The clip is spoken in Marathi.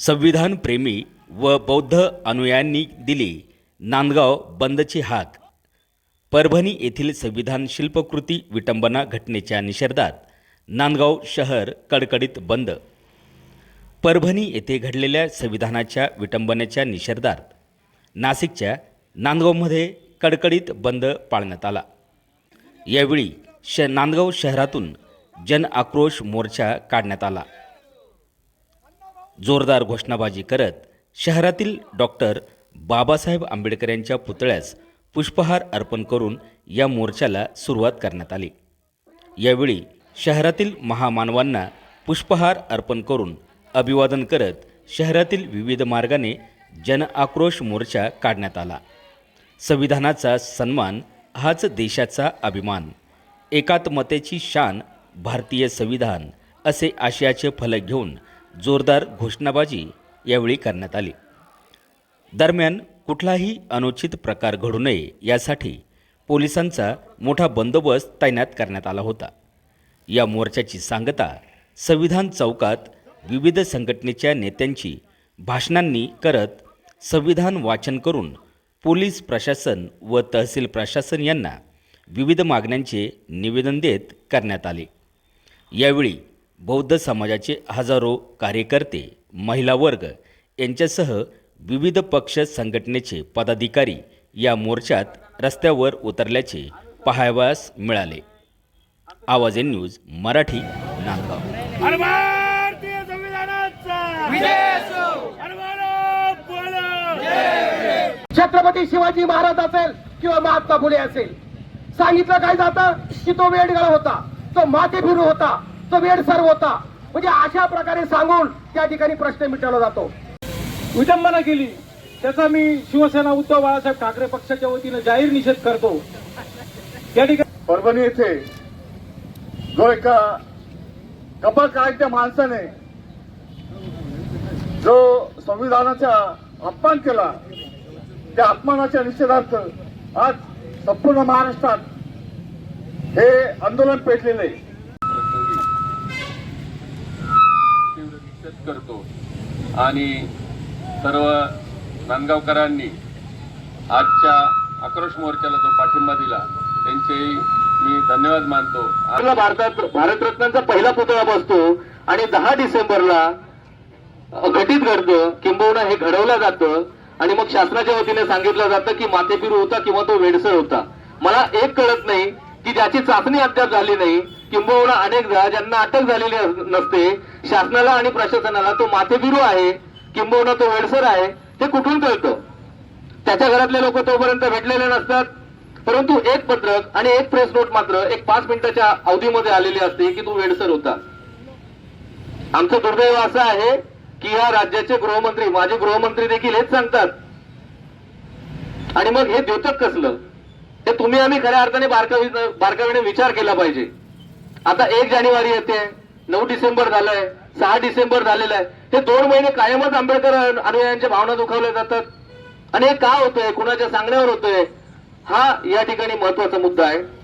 संविधान प्रेमी व बौद्ध अनुयायांनी दिली नांदगाव बंदची हाक परभणी येथील संविधान शिल्पकृती विटंबना घटनेच्या निषेधात नांदगाव शहर कडकडीत बंद. परभणी येथे घडलेल्या संविधानाच्या विटंबनेच्या निषेधार्थ नाशिकच्या नांदगावमध्ये कडकडीत बंद पाळण्यात आला. यावेळी श नांदगाव शहरातून जन आक्रोश मोर्चा काढण्यात आला. जोरदार घोषणाबाजी करत शहरातील डॉक्टर बाबासाहेब आंबेडकर यांच्या पुतळ्यास पुष्पहार अर्पण करून या मोर्चाला सुरुवात करण्यात आली. यावेळी शहरातील महामानवांना पुष्पहार अर्पण करून अभिवादन करत शहरातील विविध मार्गाने जन आक्रोश मोर्चा काढण्यात आला. संविधानाचा सन्मान हाच देशाचा अभिमान एकात्मतेची शान भारतीय संविधान असे आशयाचे फलक घेऊन जोरदार घोषणाबाजी यावेळी करण्यात आली. दरम्यान कुठलाही अनुचित प्रकार घडू नये यासाठी पोलिसांचा मोठा बंदोबस्त तैनात करण्यात आला होता. या मोर्चाची सांगता संविधान चौकात विविध संघटनेच्या नेत्यांची भाषणांनी करत संविधान वाचन करून पोलीस प्रशासन व तहसील प्रशासन यांना विविध मागण्यांचे निवेदन देत करण्यात आले. यावेळी बौद्ध समाजाचे हजारो कार्यकर्ते महिला वर्ग यांच्यासह विविध पक्ष संघटनेचे पदाधिकारी या मोर्चात रस्त्यावर उतरल्याचे पाहावयास मिळाले. Awaaz N news Marathi Nandgaon. अरे भारतीय संविधानाचा! विजय असो छत्रपती शिवाजी महाराज असेल किंवा महात्मा फुले असेल. सांगितलं काय जातं? की तो वेडगळ होता तो माथे फिरू होता तो वेडसर होता. म्हणजे अशा प्रकारे सांगून त्या ठिकाणी प्रश्न मिटवला जातो. विटंबना केली. त्याचा मी शिवसेना उद्धव बाळासाहेब ठाकरे पक्षाच्या वतीनं जाहीर निषेध करतो. या ठिकाणी परभणी येथे जो एका कपाळ काळाच्या माणसाने जो संविधानाचा अपमान केला त्या अपमानाच्या निषेधार्थ आज संपूर्ण महाराष्ट्रात हे आंदोलन पेटलेलं करतो. आणि सर्व नांदगावकरांनी आजच्या आक्रोश मोर्चाला जो पाठिंबा दिला त्यांचेही मी धन्यवाद मानतो. आपला भारतात भारतरत्नांचा पहिला पुतळा बसतो आणि दहा डिसेंबरला घटित घडतं. किंबहुना हे घडवलं जातं आणि मग शासनाच्या वतीने सांगितलं जातं की मातेपिरू होता किंवा तो वेडसर होता. मला एक कळत नाही की ज्याची चाचणी अद्याप झाली नाही किंबहुना अनेक ज्यांना अटक झालेली नसते. शासनाला आणि प्रशासनाला तो माथेपिरू आहे किंबहुना तो वेडसर आहे ते कुठून कळतं? त्याच्या घरातले लोक तोपर्यंत भेटलेले नसतात. परंतु एक पत्रक आणि एक प्रेस नोट मात्र एक पाच मिनिटाच्या अवधीमध्ये आलेली असते की तो वेडसर होता. आमचं दुर्दैव असं आहे की या राज्याचे गृहमंत्री माझे गृहमंत्री देखील हेच सांगतात. आणि मग हे द्योतक कसलं? हे तुम्ही आम्ही खऱ्या अर्थाने बारकावी बारकावीने विचार केला पाहिजे. आता एक जानेवारी येते. नऊ डिसेंबर झालंय सहा डिसेंबर झालेलं आहे. हे दोन महिने कायमच आंबेडकर अनुयायांच्या भावना दुखावल्या जातात. आणि हे का होतंय? कुणाच्या सांगण्यावर होतंय? हा या ठिकाणी महत्त्वाचा मुद्दा आहे.